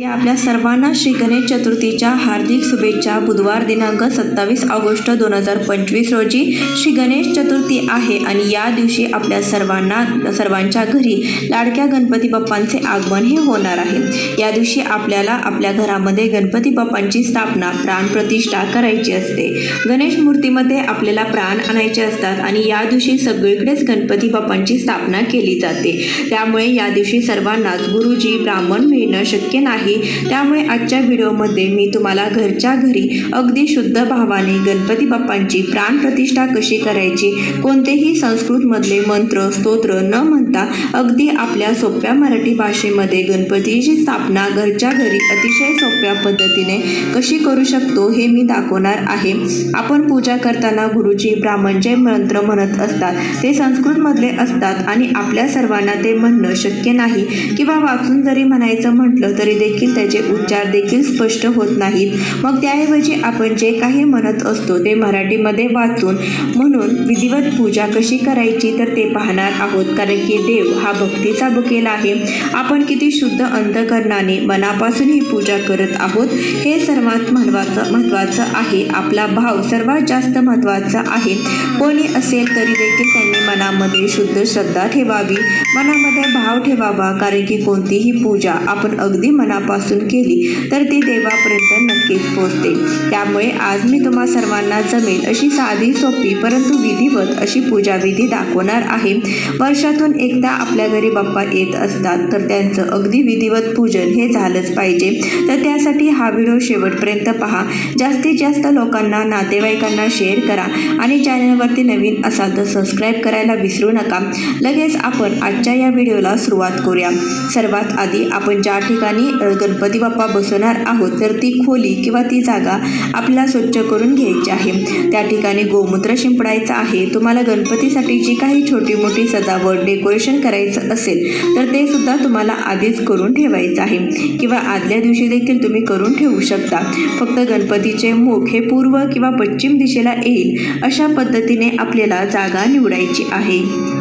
या आपल्या सर्वांना श्री गणेश चतुर्थीच्या हार्दिक शुभेच्छा. बुधवार दिनांक सत्तावीस ऑगस्ट दोन हजार पंचवीस रोजी श्री गणेश चतुर्थी आहे आणि या दिवशी आपल्या सर्वांना सर्वांच्या घरी लाडक्या गणपती बाप्पांचे आगमन हे होणार आहे. या दिवशी आपल्याला आपल्या घरामध्ये गणपती बाप्पांची स्थापना प्राणप्रतिष्ठा करायची असते. गणेश मूर्तीमध्ये आपल्याला प्राण आणायचे असतात आणि या दिवशी सगळीकडेच गणपती बाप्पांची स्थापना केली जाते. त्यामुळे या दिवशी सर्वांनाच गुरुजी ब्राह्मण मिळणं शक्य नाही. त्यामुळे आजच्या व्हिडिओमध्ये मी तुम्हाला घरच्या घरी अगदी शुद्ध भावाने गणपती बाप्पांची प्राणप्रतिष्ठा कशी करायची कोणतेही संस्कृतमधले मंत्र स्तोत्र न म्हणता अगदी आपल्या सोप्या मराठी भाषेमध्ये गणपतीची स्थापना घरच्या घरी अतिशय सोप्या पद्धतीने कशी करू शकतो हे मी दाखवणार आहे. आपण पूजा करताना गुरुजी ब्राह्मणचे मंत्र म्हणत असतात. ते संस्कृतमधले असतात आणि आपल्या सर्वांना ते म्हणणं शक्य नाही. किंवा वाचून जरी म्हणायचं म्हटलं तरी देखील त्याचे उच्चार देखील स्पष्ट होत नाहीत. मग त्याऐवजी आपण जे काही म्हणत असतो ते मराठीमध्ये वाचून म्हणून विधिवत पूजा कशी करायची तर ते पाहणार आहोत. कारण की देव हा भक्तीचा बकेला आहे. आपण किती शुद्ध अंतकरणाने मनापासून ही पूजा करत आहोत हे सर्वात महत्त्वाचं महत्त्वाचं आहे. आपला भाव सर्वात जास्त महत्त्वाचा आहे. कोणी असेल तरी देखील त्यांनी मनामध्ये शुद्ध श्रद्धा ठेवावी. मनामध्ये भाव ठेवावा. कारण की कोणतीही पूजा आपण अगदी मना मनापासून केली तर ती देवापर्यंत नक्कीच पोहोचते. त्यामुळे आज मी तुम्हा सर्वांना जमेल अशी साधी सोपी परंतु विधिवत अशी पूजाविधी दाखवणार आहे. वर्षातून एकदा आपल्या घरी बाप्पा येत असतात तर त्यांचं अगदी विधिवत पूजन हे झालंच पाहिजे. तर त्यासाठी हा व्हिडिओ शेवटपर्यंत पहा. जास्तीत जास्त लोकांना नातेवाईकांना शेअर करा आणि चॅनलवरती नवीन असाल तर सबस्क्राईब करायला विसरू नका. लगेच आपण आजच्या या व्हिडिओला सुरुवात करूया. सर्वात आधी आपण ज्या ठिकाणी जवळ गणपती बाप्पा बसवणार आहोत तर ती खोली किंवा ती जागा आपल्याला स्वच्छ करून घ्यायची आहे. त्या ठिकाणी गोमूत्र शिंपडायचं आहे. तुम्हाला गणपतीसाठी जी काही छोटी मोठी सजावट डेकोरेशन करायचं असेल तर ते सुद्धा तुम्हाला आधीच करून ठेवायचं आहे. किंवा आदल्या दिवशी देखील तुम्ही करून ठेवू शकता. फक्त गणपतीचे मुख हे पूर्व किंवा पश्चिम दिशेला येईल अशा पद्धतीने आपल्याला जागा निवडायची आहे.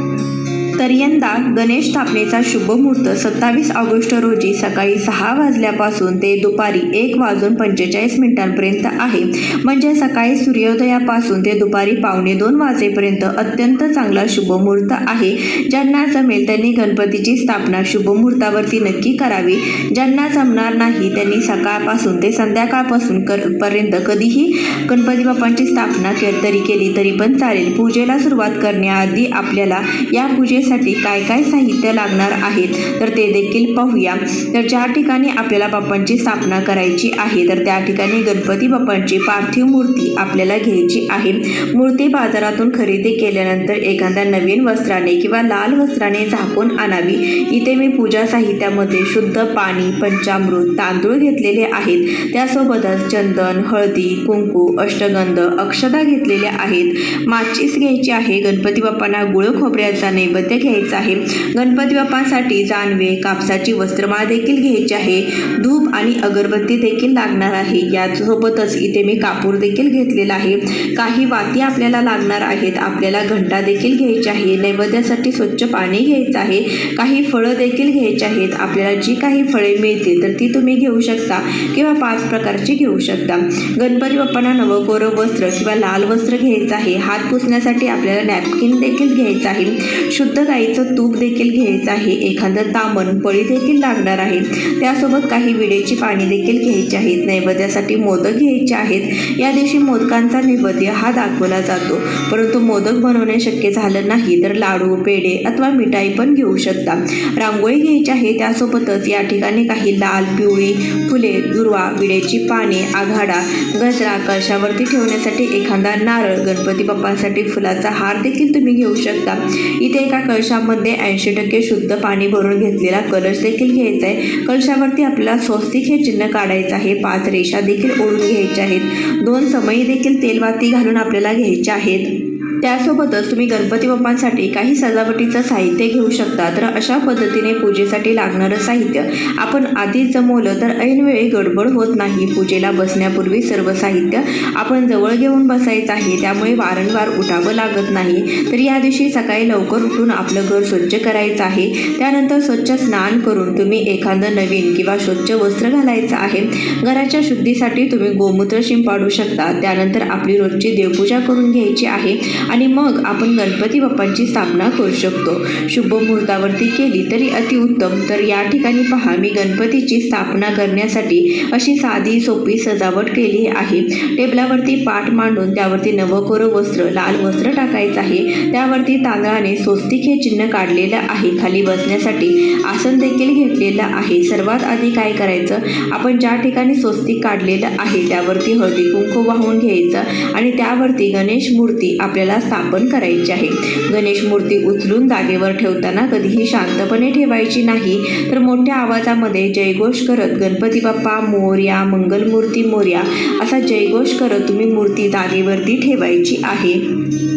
तर यंदा गणेश स्थापनेचा शुभ मुहूर्त सत्तावीस ऑगस्ट रोजी सकाळी सहा वाजल्यापासून ते दुपारी एक वाजून पंचेचाळीस मिनिटांपर्यंत आहे. म्हणजे सकाळी सूर्योदयापासून ते दुपारी पावणे दोन वाजेपर्यंत अत्यंत चांगला शुभ मुहूर्त आहे. ज्यांना जमेल त्यांनी गणपतीची स्थापना शुभ मुहूर्तावरती नक्की करावी. ज्यांना जमणार नाही त्यांनी सकाळपासून ते संध्याकाळपासून कर पर्यंत कधीही गणपती बाप्पांची स्थापना तरी केली तरी पण चालेल. पूजेला सुरुवात करण्याआधी आपल्याला या पूजेस पूजेसाठी काय काय साहित्य लागणार आहेत तर ते देखील पाहूया. तर ज्या ठिकाणी आपल्याला बाप्पांची स्थापना करायची आहे तर त्या ठिकाणी गणपती बाप्पांची पार्थिव मूर्ती आपल्याला घ्यायची आहे. मूर्ती बाजारातून खरेदी केल्यानंतर एखाद्या नवीन वस्त्राने किंवा लाल वस्त्राने झाकून आणावी. इथे मी पूजा साहित्यामध्ये शुद्ध पाणी पंचामृत तांदूळ घेतलेले आहेत. त्यासोबतच चंदन हळदी कुंकू अष्टगंध अक्षता घेतलेल्या आहेत. माचीस घ्यायची आहे. गणपती बाप्पांना गुळ खोबऱ्याचा नैवेद्य घ्यायचा आहे. गणपती बाप्पांसाठी जानवे कापसाची वस्त्रमाळ देखील घ्यायची आहे. धूप आणि अगरबत्ती देखील लागणार आहे. यासोबतच इथे मी कापूर देखील घेतलेला आहे. काही वाती आपल्याला लागणार आहेत. आपल्याला घंटा देखील घ्यायची आहे. नैवेद्यासाठी स्वच्छ पाणी घ्यायचं आहे. काही फळं देखील घ्यायची आहेत. आपल्याला जी काही फळे मिळतील तर ती तुम्ही घेऊ शकता किंवा पाच प्रकारची घेऊ शकता. गणपती बाप्पांना नवकोरं वस्त्र किंवा लाल वस्त्र घ्यायचं आहे. हात पुसण्यासाठी आपल्याला नॅपकिन देखील घ्यायचं आहे. शुद्ध गाईचं तूप देखील घ्यायचं आहे. एखादं तामण पळी देखील लागणार आहे त्यासोबत काही विडेची पाणी देखील घ्यायची आहेत. नैवेद्यासाठी मोदक घ्यायचे आहेत. या दिवशी मोदकांचा नैवेद्य हा दाखवला जातो. परंतु मोदक बनवणे शक्य झालं नाही तर लाडू पेढे अथवा मिठाई पण घेऊ शकता. रांगोळी घ्यायची आहे. त्यासोबतच या ठिकाणी काही लाल पिवळी फुले दुर्वा विडेची पाने आघाडा गजरा कळशावरती ठेवण्यासाठी एखादा नारळ गणपती बाप्पांसाठी फुलाचा हार देखील तुम्ही घेऊ शकता. इथे एका कळशामध्ये ऐंशी टक्के शुद्ध पाणी भरून घेतलेला कलश देखील घ्यायचा आहे. कलशावरती आपल्याला स्वस्तिक हे चिन्ह काढायचं आहे. पाच रेषा देखील ओढून घ्यायच्या आहेत. दोन समयी देखील तेलवाती घालून आपल्याला घ्यायच्या आहेत. त्यासोबतच तुम्ही गणपती बाप्पांसाठी काही सजावटीचं साहित्य घेऊ शकता. तर अशा पद्धतीने पूजेसाठी लागणारं साहित्य आपण आधीच जमवलं तर ऐनवेळी गडबड होत नाही. पूजेला बसण्यापूर्वी सर्व साहित्य आपण जवळ घेऊन बसायचं आहे. त्यामुळे वारंवार उठावं लागत नाही. तर या दिवशी सकाळी लवकर उठून आपलं घर स्वच्छ करायचं आहे. त्यानंतर स्वच्छ स्नान करून तुम्ही एखादं नवीन किंवा स्वच्छ वस्त्र घालायचं आहे. घराच्या शुद्धीसाठी तुम्ही गोमूत्र शिंपाडू शकता. त्यानंतर आपली रोजची देवपूजा करून घ्यायची आहे. आणि मग आपण गणपती बाप्पांची स्थापना करू शकतो. शुभ मुहूर्तावरती केली तरी अतिउत्तम तर या ठिकाणी पहा मी गणपतीची स्थापना करण्यासाठी अशी साधी सोपी सजावट केली आहे. टेबलावरती पाठ मांडून त्यावरती नवकोरं वस्त्र लाल वस्त्र टाकायचं आहे. त्यावरती तांदळाने स्वस्तिक हे चिन्ह काढलेलं आहे. खाली बसण्यासाठी आसन देखील घेतलेलं आहे. सर्वात आधी काय करायचं? आपण ज्या ठिकाणी स्वस्तिक काढलेलं आहे त्यावरती हळदी कुंकू वाहून घ्यायचं आणि त्यावरती गणेश मूर्ती आपल्याला स्थापन करायची आहे. गणेश मूर्ती उचलून जागेवर ठेवताना कधीही शांतपणे ठेवायची नाही तर मोठ्या आवाजामध्ये जयघोष करत गणपती बाप्पा मोर्या मंगलमूर्ती मोर्या असा जयघोष करत तुम्ही मूर्ती जागेवरती ठेवायची आहे.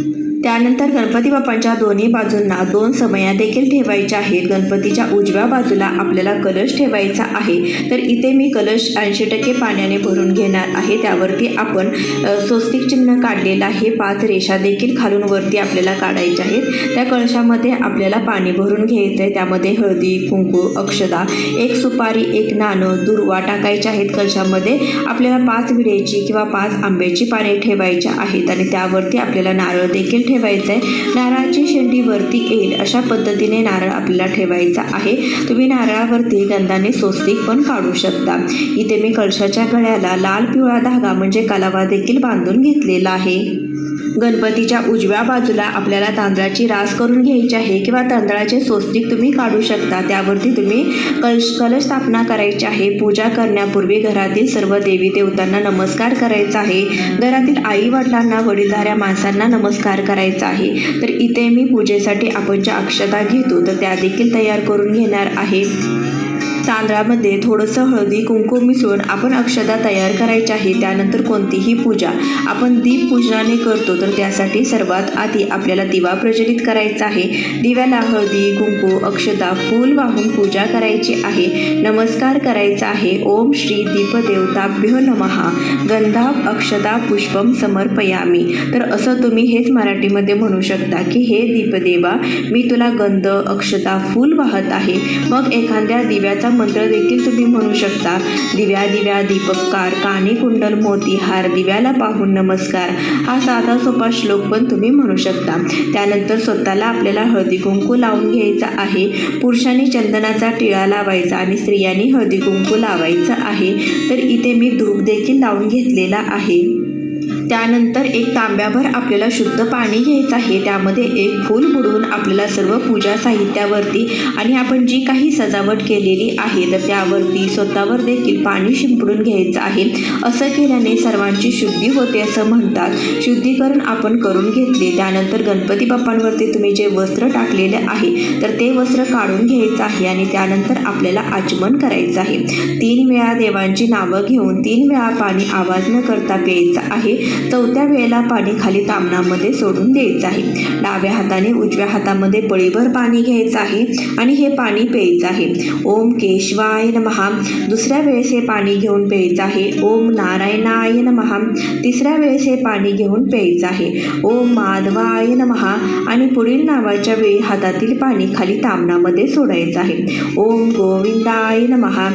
त्यानंतर गणपती बाप्पांच्या दोन्ही बाजूंना दोन समया देखील ठेवायच्या आहेत. गणपतीच्या उजव्या बाजूला आपल्याला कलश ठेवायचा आहे. तर इथे मी कलश ऐंशी टक्के पाण्याने भरून घेणार आहे. त्यावरती आपण स्वस्तिक चिन्ह काढलेलं आहे. पाच रेषा देखील खालून वरती आपल्याला काढायच्या आहेत. त्या कलशामध्ये आपल्याला पाणी भरून घ्यायचं आहे त्यामध्ये हळदी कुंकू अक्षदा एक सुपारी एक नाणं दुर्वा टाकायच्या आहेत. कलशामध्ये आपल्याला पाच विड्याची किंवा पाच आंब्याची पाने ठेवायच्या आहेत. आणि त्यावरती आपल्याला नारळ देखील ठेवायचं आहे नारळाची शेंडी वरती येईल अशा पद्धतीने नारळ आपल्याला ठेवायचा आहे. तुम्ही नारळावरती गंधाने स्वस्तिक पण काढू शकता. इथे मी कळशाच्या गळ्याला लाल पिवळा धागा म्हणजे कलावा देखील बांधून घेतलेला आहे. गणपतीच्या उजव्या बाजूला आपल्याला तांदळाची रास करून घ्यायची आहे किंवा तांदळाचे स्वस्तिक तुम्ही काढू शकता. त्यावरती तुम्ही कलश कलश स्थापना करायची आहे. पूजा करण्यापूर्वी घरातील सर्व देवी देवतांना नमस्कार करायचा आहे. घरातील आई वडिलांना वडीलधाऱ्या माणसांना नमस्कार करायचा आहे. तर इथे मी पूजेसाठी आपण ज्या अक्षता घेतो. तर त्या देखील तयार करून घेणार आहे. तांदळामध्ये थोडंसं हळदी कुंकू मिसळून आपण अक्षता तयार करायची आहे त्यानंतर कोणतीही पूजा आपण दीप पूजनाने करतो तर त्यासाठी सर्वात आधी आपल्याला दिवा प्रज्वलित करायचा आहे. दिव्याला हळदी कुंकू अक्षता फूल वाहून पूजा करायची आहे. नमस्कार करायचा आहे. ओम श्री दीपदेवताभ्यो नमहा गंधा अक्षता पुष्पम समर्पयामी. तर असं तुम्ही हेच मराठीमध्ये म्हणू शकता की हे दीपदेवा मी तुला गंध अक्षता फूल वाहत आहे. मग एखाद्या दिव्याचा मंत्र देखील तुम्ही म्हणू शकता. दिव्या दिव्या दीपककार काने कुंडल मोती हार दिव्याला पाहून नमस्कार. हा साधा सोपा श्लोक पण तुम्ही म्हणू शकता. त्यानंतर स्वतःला आपल्याला हळदी कुंकू लावून घ्यायचा आहे. पुरुषांनी चंदनाचा टिळा लावायचा आणि स्त्रियांनी हळदी कुंकू लावायचं आहे. तर इथे मी धूप देखील लावून घेतलेला आहे. त्यानंतर एक तांब्याभर आपल्याला शुद्ध पाणी घ्यायचं आहे. त्यामध्ये एक फूल बुडवून आपल्याला सर्व पूजा साहित्यावरती आणि आपण जी काही सजावट केलेली आहे तर त्यावरती स्वतःवर देखील पाणी शिंपडून घ्यायचं आहे. असं केल्याने सर्वांची शुद्धी होते असं म्हणतात. शुद्धीकरण आपण करून घेतले. त्यानंतर गणपती बाप्पांवरती तुम्ही जे वस्त्र टाकलेले आहे तर ते वस्त्र काढून घ्यायचं आहे आणि त्यानंतर आपल्याला आचमन करायचं आहे. तीन वेळा देवांची नावं घेऊन तीन वेळा पाणी आवाज न करता प्यायचं आहे. चौथ्या वेळेला पाणी खाली तामणामध्ये सोडून द्यायचं आहे. डाव्या हाताने उजव्या हातामध्ये पळीभर पाणी घ्यायचं आहे आणि हे पाणी प्यायचं आहे. ओम केशवाय नमहा दुसऱ्या वेळेस हे पाणी घेऊन प्यायचं आहे. ओम नारायणाय नमहा तिसऱ्या वेळेस हे पाणी घेऊन प्यायचं आहे. ओम माधवाय नमहा आणि पुढील नावाच्या वेळी हातातील पाणी खाली तामणामध्ये सोडायचं आहे. ओम गोविंदाय नमहा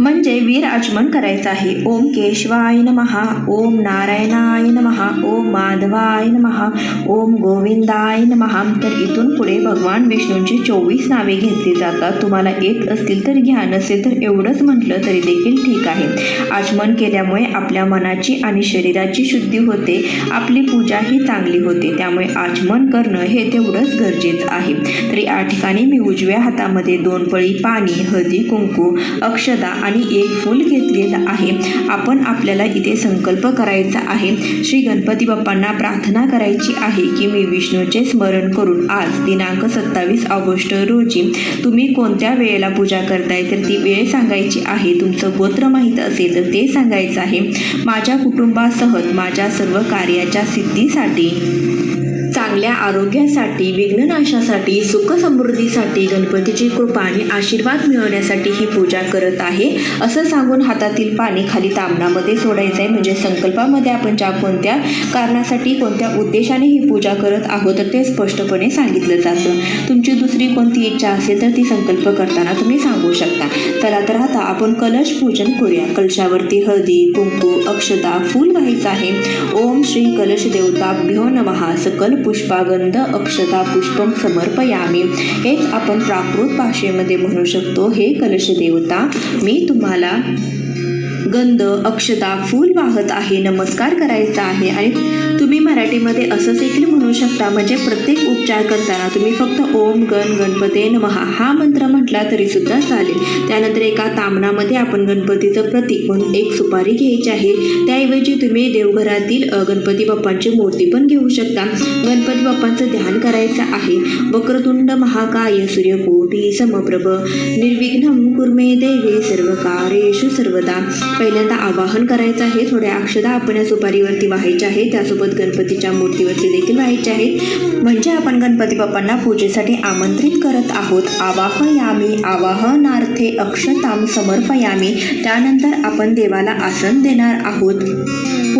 म्हणजे वीर आचमन करायचं आहे. ओम केशवाय महा ओम नारायणाय महा ओम माधवाय महा ओम गोविंदाय महा तर इथून पुढे भगवान विष्णूंची चोवीस नावे घेतली जातात. तुम्हाला येत असतील तर घ्या नसेल तर एवढंच म्हटलं तरी देखील ठीक आहे. आचमन केल्यामुळे आपल्या मनाची आणि शरीराची शुद्धी होते. आपली पूजाही चांगली होते. त्यामुळे आचमन करणं हे तेवढंच गरजेचं आहे. तर या ठिकाणी मी उजव्या हातामध्ये दोन पळी पाणी हळदी कुंकू अक्षदा आणि एक फूल घेतलेलं आहे. आपण आपल्याला इथे संकल्प करायचा आहे. श्री गणपती बाप्पांना प्रार्थना करायची आहे की मी विष्णूचे स्मरण करून आज दिनांक सत्तावीस ऑगस्ट रोजी तुम्ही कोणत्या वेळेला पूजा करताय तर ती वेळ सांगायची आहे. तुमचं गोत्र माहीत असेल तर ते सांगायचं आहे. माझ्या कुटुंबासह माझ्या सर्व कार्याच्या सिद्धीसाठी चांगल्या आरोग्यासाठी विघ्ननाशासाठी सुख समृद्धीसाठी गणपतीची कृपा आणि आशीर्वाद मिळवण्यासाठी ही पूजा करत आहे. असं सांगून हातातील पाणी खाली तामणामध्ये सोडायचं आहे म्हणजे संकल्पामध्ये आपण ज्या कोणत्या कारणासाठी कोणत्या उद्देशाने ही पूजा करत आहोत तर ते स्पष्टपणे सांगितलं जातं. तुमची दुसरी कोणती इच्छा असेल तर ती संकल्प करताना तुम्ही सांगू शकता. चला तर आता आपण कलश पूजन करूया. कलशावरती हळदी कुंकू अक्षता फूल व्हायचं आहे. ओम श्री कलश देवता भ्यो नमहा सकल पुष्पागंध अक्षता पुष्पम समर्पयामी. हेच आपण प्राकृत भाषेमध्ये म्हणू शकतो हे कलश देवता मी तुम्हाला गंध अक्षता फूल वाहत आहे नमस्कार करायचा आहे. आणि तुम्ही मराठीमध्ये असं देखील म्हणू शकता म्हणजे प्रत्येक उपचार करताना तुम्ही फक्त ओम गण गणपते नमहा हा मंत्र म्हटला तरी सुद्धा चालेल. त्यानंतर एका तांबणामध्ये आपण गणपतीचं प्रतीक म्हणून एक सुपारी घ्यायची आहे. त्याऐवजी तुम्ही देवघरातील गणपती बाप्पांची मूर्ती पण घेऊ शकता. गणपती बाप्पांचं ध्यान करायचं आहे. वक्रतुंड महाकाय सूर्यकोटी समप्रभ. निर्विघ्नम कुर्मे देवे सर्व कार्येषु सर्वदा. पहिल्यांदा आवाहन करायचं आहे. थोड्या अक्षदा आपण या सुपारीवरती व्हायच्या आहेत. त्यासोबत गणपतीच्या मूर्तीवरती देखील व्हायचे आहेत. म्हणजे आपण गणपती बाप्पांना पूजेसाठी आमंत्रित करत आहोत. आवाहयामी आवाहनार्थे अक्षताम समर्पयामी. त्यानंतर आपण देवाला आसन देणार आहोत.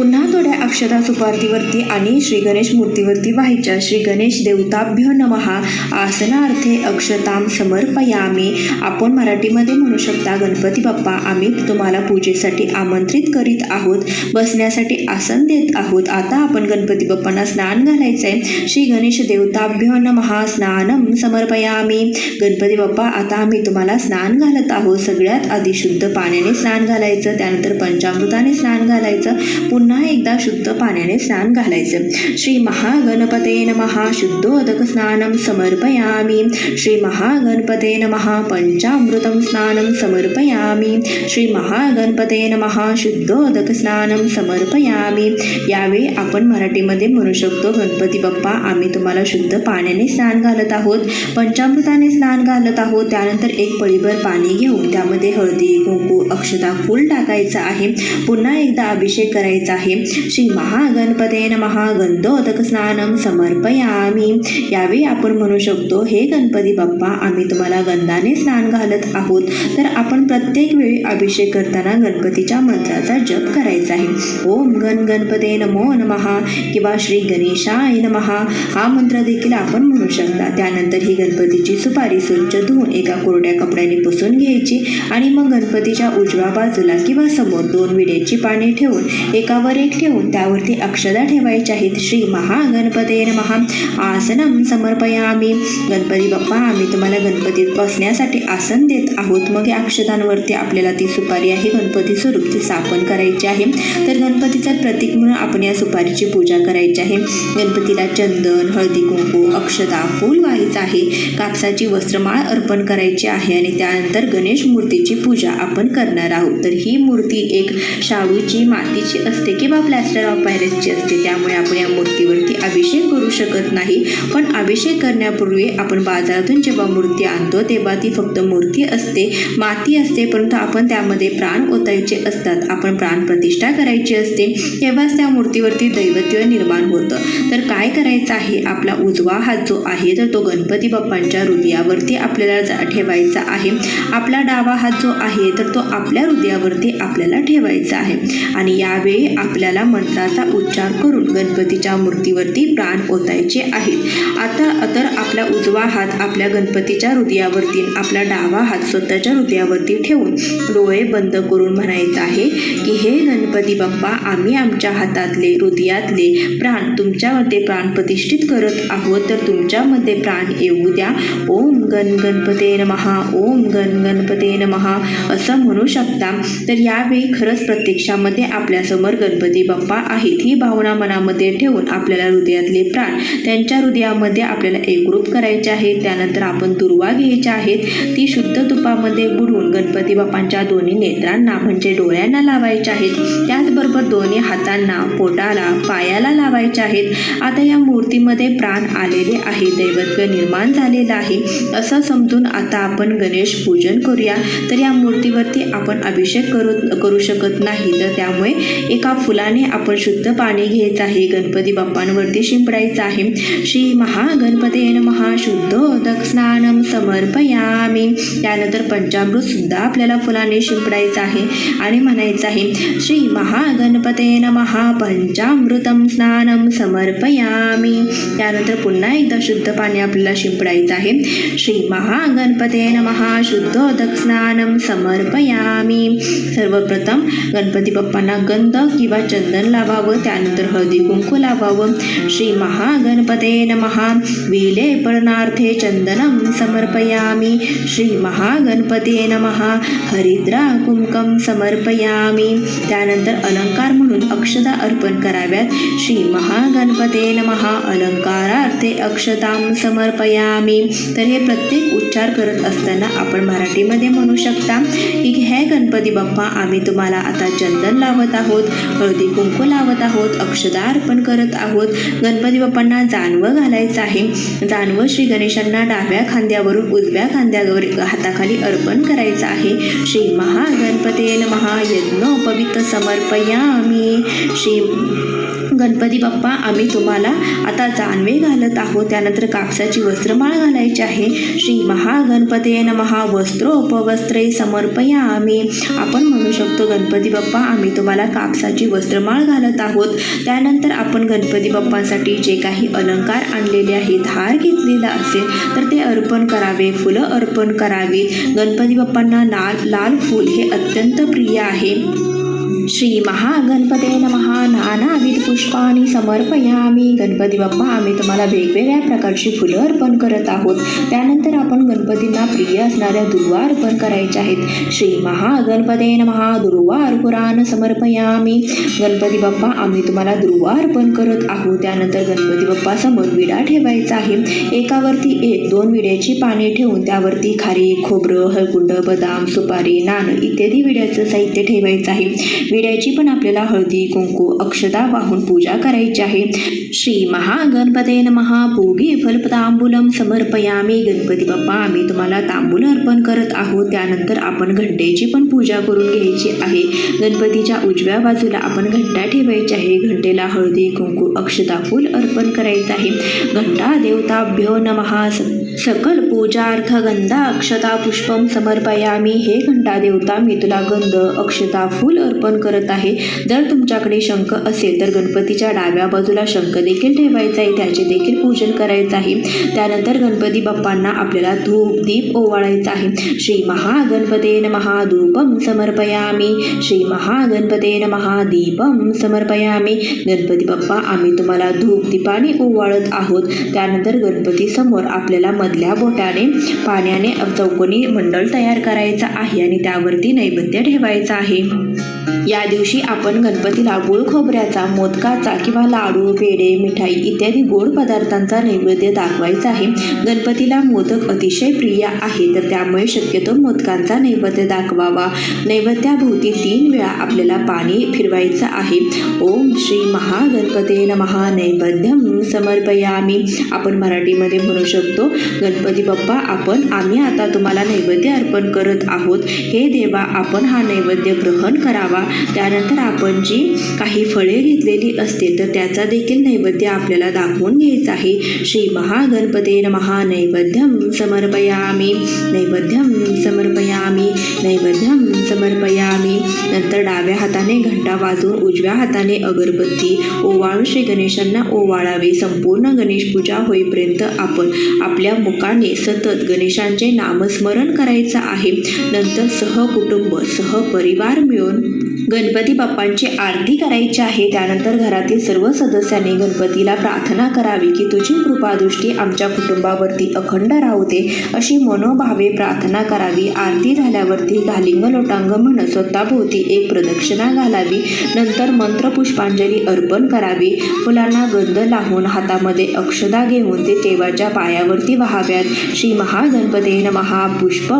पुन्हा थोड्या अक्षता सुपार्थीवरती आणि श्री गणेश मूर्तीवरती व्हायच्या श्री गणेश देवताभ्यो नमहा आसनार्थे अक्षताम समर्पयामी. आपण मराठीमध्ये म्हणू शकता गणपती बाप्पा आम्ही तुम्हाला पूजेसाठी आमंत्रित करीत आहोत. बसण्यासाठी आसन देत आहोत. आता आपण गणपती बाप्पांना स्नान घालायचं आहे श्री गणेश देवताभ्यो नमहा स्नानम समर्पयामी. गणपती बाप्पा आता आम्ही तुम्हाला स्नान घालत आहोत. सगळ्यात आधी शुद्ध पाण्याने स्नान घालायचं. त्यानंतर पंचामृताने स्नान घालायचं. पुन्हा पुन्हा एकदा शुद्ध पाण्याने स्नान घालायचं. श्री महागणपते नमहा शुद्धोदक स्नानं समर्पयामी. श्री महागणपते नमहा पंचामृतं स्नानं समर्पयामी. श्री महागणपते नमहा शुद्धोदक स्नानं समर्पयामी. यावेळी आपण मराठीमध्ये म्हणू शकतो गणपती बाप्पा आम्ही तुम्हाला शुद्ध पाण्याने स्नान घालत आहोत. पंचामृताने स्नान घालत आहोत. त्यानंतर एक पळीभर पाणी घेऊन त्यामध्ये हळदी कुंकू अक्षता फूल टाकायचं आहे. पुन्हा एकदा अभिषेक करायचा आहे श्री महागणपते महागंधोदक गंधोदक स्नानं समर्पयामी। यावेळी आपण म्हणू शकतो हे गणपती बाप्पा आम्ही तुम्हाला गंधाने स्नान घालत आहोत. तर आपण प्रत्येक वेळी अभिषेक करताना गणपतीच्या मंत्राचा जप करायचा आहे. ओम गण गणपते नमो नमहा किंवा श्री गणेशाय नमहा हा मंत्र देखील आपण म्हणू शकता. त्यानंतर ही गणपतीची सुपारी स्वच्छ धुवून एका कोरड्या कपड्याने पुसून घ्यायची आणि मग गणपतीच्या उजव्या बाजूला किंवा समोर दोन विड्याची पाने ठेवून एका एकावर एक ठेवून त्यावरती अक्षदा ठेवायच्या आहेत. श्री महागणपते महा आसनम समर्पयामी. गणपती बाप्पा आम्ही तुम्हाला गणपतीत बसण्यासाठी आसन देत आहोत. मग या अक्षतांवरती आपल्याला ती सुपारी आहे. गणपती स्वरूप ती स्थापन करायची आहे. तर गणपतीचा प्रतीक म्हणून आपण या सुपारीची पूजा करायची आहे. गणपतीला चंदन हळदी कुंकू अक्षता फूल व्हायचं आहे. कापसाची वस्त्रमाळ अर्पण करायची आहे आणि त्यानंतर गणेश मूर्तीची पूजा आपण करणार आहोत. तर ही मूर्ती एक शाडूची मातीची असते किंवा प्लॅस्टर ऑफ पॅरिसची असते. त्यामुळे आपण या मूर्तीवरती अभिषेक करू शकत नाही. पण अभिषेक करण्यापूर्वी आपण बाजारातून जेव्हा मूर्ती आणतो तेव्हा ती फक्त मूर्ती असते माती असते परंतु आपण त्यामध्ये प्राण ओतायचे असतात. आपण प्राण प्रतिष्ठा करायची असते तेव्हाच त्या मूर्तीवरती दैवत्व निर्माण होतं. तर काय करायचं आहे? आपला उजवा हात जो आहे तर तो गणपती बाप्पांच्या हृदयावरती आपल्याला जा ठेवायचा आहे. आपला डावा हात जो आहे तर तो आपल्या हृदयावरती आपल्याला ठेवायचा आहे. आणि यावेळी आपल्याला मंत्राचा उच्चार करून गणपतीच्या मूर्तीवरती प्राण ओतायचे आहेत आता तर आपला उजवा हात आपल्या गणपतीच्या हृदयावरती आपला डावा हात स्वतःच्या हृदयावरती ठेवून डोळे बंद करून म्हणायचं आहे की हे गणपती बाप्पा आम्ही आमच्या हातातले हृदयातले प्राण तुमच्यामध्ये प्राण प्रतिष्ठित करत आहोत. तर तुमच्यामध्ये प्राण येऊ द्या. ओम गण गणपते नमहा ओम गण गणपते नमहा असं म्हणू शकता. तर यावेळी खरंच प्रत्यक्षामध्ये आपल्यासमोर गणपती बाप्पा आहेत ही भावना मनामध्ये ठेवून आपल्याला हृदयातले प्राण त्यांच्या हृदयामध्ये आपल्याला एकरूप करायचे आहेत. त्यानंतर आपण दुर्वा घ्यायच्या आहेत. ती शुद्ध तुपामध्ये बुडवून गणपती बाप्पांच्या दोन्ही नेत्रांना म्हणजे डोळ्यांना लावायच्या आहेत. त्याचबरोबर दोन्ही हातांना पोटाला पायाला लावायच्या आहेत. आता या मूर्तीमध्ये प्राण आलेले आहे. दैवत्व निर्माण झालेलं आहे. असं समजून आता आपण गणेश पूजन करूया. तर या मूर्तीवरती आपण अभिषेक करू करू शकत नाही. तर त्यामुळे एका फुलाने आपण शुद्ध पाणी घ्यायचं आहे. गणपती बाप्पांवरती शिंपडायचं आहे. श्री महागणपते नमहा शुद्धोदक स्नानम समर्पयामि. त्यानंतर पंचामृत सुद्धा आपल्याला फुलाने शिंपडायचं आहे आणि म्हणायचं आहे श्री महागणपते महा पंचामृतम स्नानम समर्पयामी. त्यानंतर पुन्हा एकदा शुद्ध पाणी आपल्याला शिंपडायचं आहे श्री महागणपते महा शुद्धोदक स्नानम समर्पयामी. सर्वप्रथम गणपती बाप्पांना गंध किंवा चंदन लावावं त्यानंतर हळदी कुंकू लावावं. श्री महागणपते नमहा विलेपनार्थे चंदनम समर्पयामी. श्री महागणपते नमहा हरिद्रा कुंकम समर्पयामी. त्यानंतर अलंकार म्हणून अक्षता अर्पण कराव्यात. श्री महागणपते नमहा अलंकारार्थे अक्षताम समर्पयामी. तर हे प्रत्येक उच्चार करत असताना आपण मराठीमध्ये म्हणू शकता की हे गणपती बाप्पा आम्ही तुम्हाला आता चंदन लावत आहोत हळदी कुंकू लावत आहोत अक्षदा अर्पण करत आहोत. गणपती बाप्पांना जानवं घालायचं आहे. जानवं श्री गणेशांना डाव्या खांद्यावरून उजव्या खांद्यावर हाताखाली अर्पण करायचं आहे. श्री महागणपते नमहा यज्ञोपवित समर्पयामी. श्री गणपती बाप्पा आम्ही तुम्हाला आता जानवे घालत आहोत. त्यानंतर कापसाची वस्त्रमाळ घालायची आहे. श्री महागणपते नमहा वस्त्रोपवस्त्रे आम्ही आपण म्हणू शकतो गणपती बाप्पा आम्ही तुम्हाला कापसाची वस्त्रमाळ घालत आहोत. त्यानंतर आपण गणपती बाप्पांसाठी जे काही अलंकार आणलेले आहेत हार घेतलेला असेल तर ते अर्पण करावे. फुलं अर्पण करावी. गणपती बाप्पांना लाल लाल फूल हे अत्यंत प्रिय आहे. श्री महागणपते नमहा नानाविध पुष्पाणी समर्पयामी. गणपती बाप्पा आम्ही तुम्हाला वेगवेगळ्या प्रकारची फुलं अर्पण करत आहोत. त्यानंतर आपण गणपतींना प्रिय असणाऱ्या दुर्वा अर्पण करायच्या आहेत. श्री महागणपते नमहा दुर्वा अर्पुराण समर्पयामी. गणपती बाप्पा आम्ही तुम्हाला दुर्वा अर्पण करत आहोत. त्यानंतर गणपती बाप्पा समोर विडा ठेवायचा आहे. एकावरती एक दोन विड्याची पाने ठेवून त्यावरती खारी खोबरं हळकुंड बदाम सुपारी नाणं इत्यादी विड्याचं साहित्य ठेवायचं आहे. विड्याची पण आपल्याला हळदी कुंकू अक्षदा वाहून पूजा करायची आहे. श्री महागणपते महा भोगी फलपतांबूलम समर्पयामी. गणपती बाप्पा आम्ही तुम्हाला तांबूल अर्पण करत आहोत. त्यानंतर आपण घंटेची पण पूजा करून घ्यायची आहे. गणपतीच्या उजव्या बाजूला आपण घंटा ठेवायची आहे. घंटेला हळदी कुंकू अक्षता फूल अर्पण करायचं आहे. घंटा देवताभ्यो नमहा सकल पूजार्थ गंधा अक्षता पुष्पम समर्पयामी. हे घंटा देवता मी तुला गंध अक्षता फूल अर्पण करत आहे. जर तुमच्याकडे शंख असेल तर गणपतीच्या डाव्या बाजूला शंख देखील ठेवायचा आहे. त्याचे देखील पूजन करायचं आहे. त्यानंतर गणपती बाप्पांना आपल्याला धूप दीप ओवाळायचा आहे. श्री महागणपते महाधूपम समर्पयामी. श्री महागणपते महादीपम समर्पयामी. गणपती बाप्पा आम्ही तुम्हाला धूप दीपाने ओवाळत आहोत. त्यानंतर गणपती समोर आपल्याला मधल्या बोटाने पाण्याने चौकोनी मंडळ तयार करायचा आहे आणि त्यावरती नैवेद्य ठेवायचा आहे. या दिवशी आपण गणपतीला गुळ खोबऱ्याचा मोदकाचा किंवा लाडू पेढे मिठाई इत्यादी गोड पदार्थांचा नैवेद्य दाखवायचा आहे. गणपतीला मोदक अतिशय प्रिय आहे तर त्यामुळे शक्यतो मोदकांचा नैवेद्य दाखवावा. नैवेद्याभोवती तीन वेळा आपल्याला पाणी फिरवायचं आहे. ओम श्री महागणपते नमहा नैवेद्यम समर्पयामी. आपण मराठीमध्ये म्हणू शकतो गणपती बाप्पा आपण आम्ही आता तुम्हाला नैवेद्य अर्पण करत आहोत. हे देवा आपण हा नैवेद्य ग्रहण करावा. त्यानंतर आपण जी काही फळे घेतलेली असतील तर त्याचा देखील नैवेद्य आपल्याला दाखवून घ्यायचा आहे. श्री महागणपते महा नैवेद्यम समर्पयामी. नैवेद्यम समर्पयामी. नैवेद्यम समर्पयामी. नंतर डाव्या हाताने घंटा वाजवून उजव्या हाताने अगरबत्ती ओवाळून श्री गणेशांना ओवाळावे. संपूर्ण गणेश पूजा होईपर्यंत आपण आपल्या मुखाने सतत गणेशांचे नामस्मरण करायचं आहे. नंतर सहकुटुंब सहपरिवार मिळून गणपती बाप्पांची आरती करायची आहे. त्यानंतर घरातील सर्व सदस्यांनी गणपतीला प्रार्थना करावी की तुझी कृपादृष्टी आमच्या कुटुंबावरती अखंड राहू दे अशी मनोभावे प्रार्थना करावी. आरती झाल्यावरती घालिंग लोटांग म्हणत स्वतःभोवती एक प्रदक्षिणा घालावी. नंतर मंत्रपुष्पांजली अर्पण करावी. फुलांना गंध लावून हातामध्ये अक्षदा घेऊन ते देवाच्या पायावरती व्हाव्यात. श्री महागणपते महापुष्प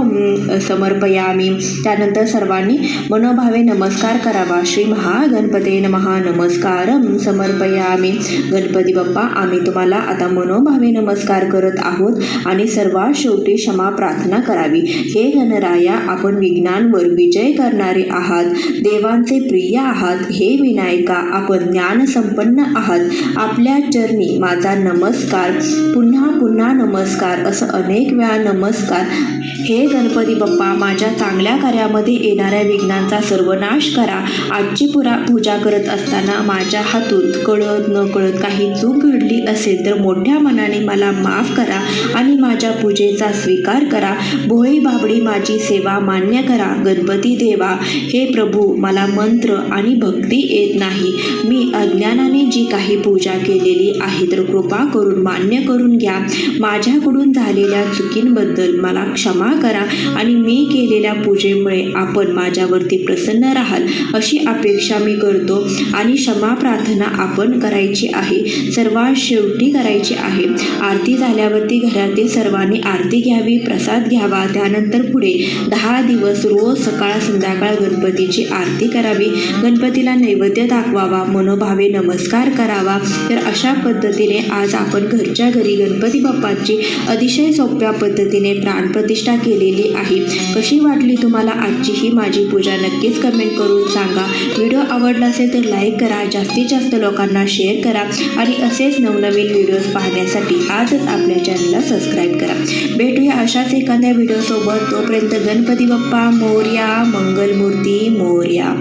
समर्पयामी. त्यानंतर सर्वांनी मनोभावे नमस्कार करावा. श्री महागणपते नमहा नमस्कार समर्पयामी. गणपती बाप्पा आम्ही तुम्हाला आता मनोभावे नमस्कार करत आहोत आणि सर्वात शेवटी क्षमा प्रार्थना करावी. हे गणराया आपण विज्ञानवर विजय करणारे आहात. देवांचे प्रिय आहात. हे विनायका आपण ज्ञानसंपन्न आहात. आपल्या चरणी माझा नमस्कार. पुन्हा पुन्हा नमस्कार. असं अनेक वेळा नमस्कार. हे गणपती बाप्पा माझ्या चांगल्या कार्यामध्ये येणाऱ्या विघ्नांचा सर्वनाश कर आजची पुरा पूजा करत असताना माझ्या हातून कळत न कळत काही चूक घडली असेल तर मोठ्या मनाने मला माफ करा आणि माझ्या पूजेचा स्वीकार करा. भोळी बाबडी माझी सेवा मान्य करा. गणपती देवा हे प्रभू मला मंत्र आणि भक्ती येत नाही. मी अज्ञानाने जी काही पूजा केलेली आहे तर कृपा करून मान्य करून घ्या. माझ्याकडून झालेल्या चुकींबद्दल मला क्षमा करा आणि मी केलेल्या पूजेमुळे आपण माझ्यावरती प्रसन्न राहाल अशी अपेक्षा मी करतो आणि क्षमा प्रार्थना आपण करायची आहे. सर्वात शेवटी करायची आहे. आरती झाल्यावरती घरातील सर्वांनी आरती घ्यावी प्रसाद घ्यावा. त्यानंतर पुढे दहा दिवस रोज सकाळ संध्याकाळ गणपतीची आरती करावी. गणपतीला नैवेद्य दाखवावा मनोभावे नमस्कार करावा. तर अशा पद्धतीने आज आपण घरच्या घरी गणपती बाप्पाची अतिशय सोप्या पद्धतीने प्राणप्रतिष्ठा केलेली आहे. कशी वाटली तुम्हाला आजची ही माझी पूजा? नक्कीच कमेंट करून सांगा. व्हिडिओ आवडला असेल तर लाईक करा जास्तीत जास्त लोकांना शेअर करा आणि असेच नवनवीन व्हिडिओज पाहण्यासाठी आजच आपल्या चॅनलला सबस्क्राईब करा. भेटूया अशाच एखाद्या व्हिडिओसोबत तोपर्यंत गणपती बाप्पा मोर्या मंगलमूर्ती मोर्या.